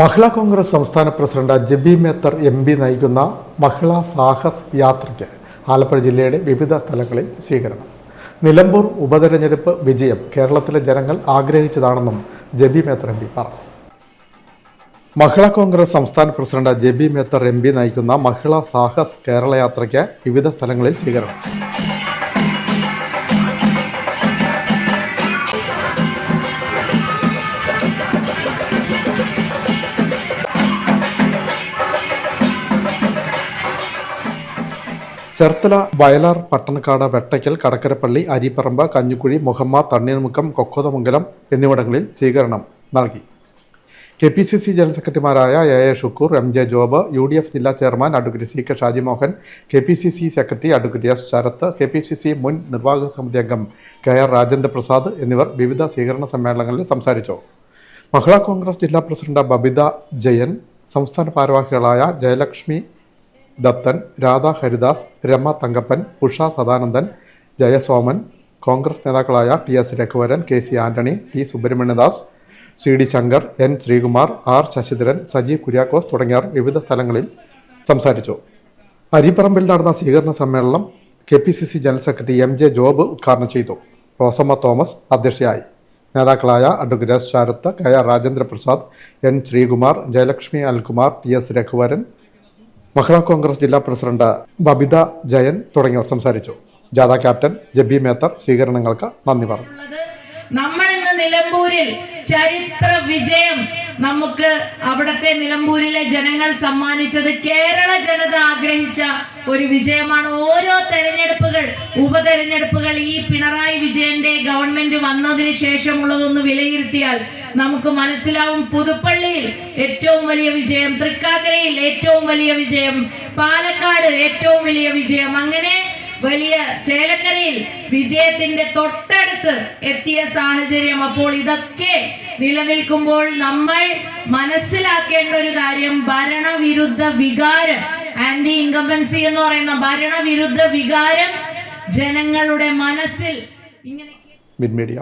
മഹിളാ കോൺഗ്രസ് സംസ്ഥാന president Jebi Mather M P നയിക്കുന്ന മഹിളാ സാഹസ് യാത്രയ്ക്ക് ആലപ്പുഴ ജില്ലയുടെ വിവിധ സ്ഥലങ്ങളിൽ സ്വീകരണം. നിലമ്പൂർ ഉപതെരഞ്ഞെടുപ്പ് വിജയം കേരളത്തിലെ ജനങ്ങൾ ആഗ്രഹിച്ചതാണെന്നും ജബി മേത്തർ എം പി പറഞ്ഞു. മഹിളാ കോൺഗ്രസ് സംസ്ഥാന president Jebi Mather M P നയിക്കുന്ന മഹിളാ സാഹസ് കേരള യാത്രയ്ക്ക് വിവിധ സ്ഥലങ്ങളിൽ സ്വീകരണം. ചേർത്തല വയലാർ പട്ടണക്കാട് വെട്ടയ്ക്കൽ കടക്കരപ്പള്ളി അരിപ്പറമ്പ് കഞ്ഞിക്കുഴി മുഹമ്മ തണ്ണീർമുക്കം കൊക്കോതമംഗലം എന്നിവിടങ്ങളിൽ സ്വീകരണം നൽകി. K P C C general സെക്രട്ടറിമാരായ A A Shukkur M J Job U D F ജില്ലാ chairman advocate C K Shajimohan K P C C secretary advocate S Sarath K P C C മുൻ നിർവാഹക സമിതി അംഗം K R Rajendra Prasad എന്നിവർ വിവിധ സ്വീകരണ സമ്മേളനങ്ങളിൽ സംസാരിച്ചു. മഹിളാ കോൺഗ്രസ് ജില്ലാ പ്രസിഡന്റ് ബബിത ജയൻ സംസ്ഥാന ഭാരവാഹികളായ ജയലക്ഷ്മി ദത്തൻ രാധ ഹരിദാസ് രമ തങ്കപ്പൻ ഉഷ സദാനന്ദൻ ജയസോമൻ കോൺഗ്രസ് നേതാക്കളായ T S Raghuvaran K C Antony T Subramanyadas C D Shankar N Sreekumar R Sasidharan Sajeev Kuriakose തുടങ്ങിയവർ വിവിധ സ്ഥലങ്ങളിൽ സംസാരിച്ചു. അരിപ്പറമ്പിൽ നടന്ന സ്വീകരണ സമ്മേളനം K P C C general secretary M J Job ഉദ്ഘാടനം ചെയ്തു. റോസമ്മ തോമസ് അധ്യക്ഷയായി. നേതാക്കളായ advocate Sarath K R Rajendra Prasad N Sreekumar Jayalakshmi Alkumar T S Raghuvaran Mahila Congress ജില്ലാ പ്രസിഡന്റ് ബബിത ജയൻ തുടങ്ങിയവർ സംസാരിച്ചു. ജാഥ ക്യാപ്റ്റൻ ജബി മേത്തർ സ്വീകരണങ്ങൾക്ക് നന്ദി പറഞ്ഞു. നമ്മൾ ഇന്ന് നിലമ്പൂരിൽ ചരിത്ര വിജയം നമുക്ക് അവിടത്തെ നിലമ്പൂരിലെ ജനങ്ങൾ സമ്മാനിച്ചത് കേരള ജനത ആഗ്രഹിച്ച ഒരു വിജയമാണ്. ഓരോ തെരഞ്ഞെടുപ്പുകൾ ഉപതെരഞ്ഞെടുപ്പുകൾ ഈ പിണറായി വിജയന്റെ ഗവൺമെന്റ് വന്നതിന് ശേഷമുള്ളതൊന്ന് വിലയിരുത്തിയാൽ നമുക്ക് മനസ്സിലാവും പുതുപ്പള്ളിയിൽ ഏറ്റവും വലിയ വിജയം തൃക്കാക്കരയിൽ ഏറ്റവും വലിയ വിജയം പാലക്കാട് ഏറ്റവും വലിയ വിജയം. അങ്ങനെ വലിയ ചേലക്കരയിൽ വിജയത്തിന്റെ തൊട്ടടുത്ത് എത്തിയ സാഹചര്യം. അപ്പോൾ ഇതൊക്കെ നിലനിൽക്കുമ്പോൾ നമ്മൾ മനസ്സിലാക്കേണ്ട ഒരു കാര്യം ഭരണവിരുദ്ധ വികാരം. ആന്റി ഇൻകംബൻസി എന്ന് പറയുന്ന ഭരണവിരുദ്ധ വികാരം ജനങ്ങളുടെ മനസ്സിൽ ഇങ്ങനെ മിഡ് മീഡിയ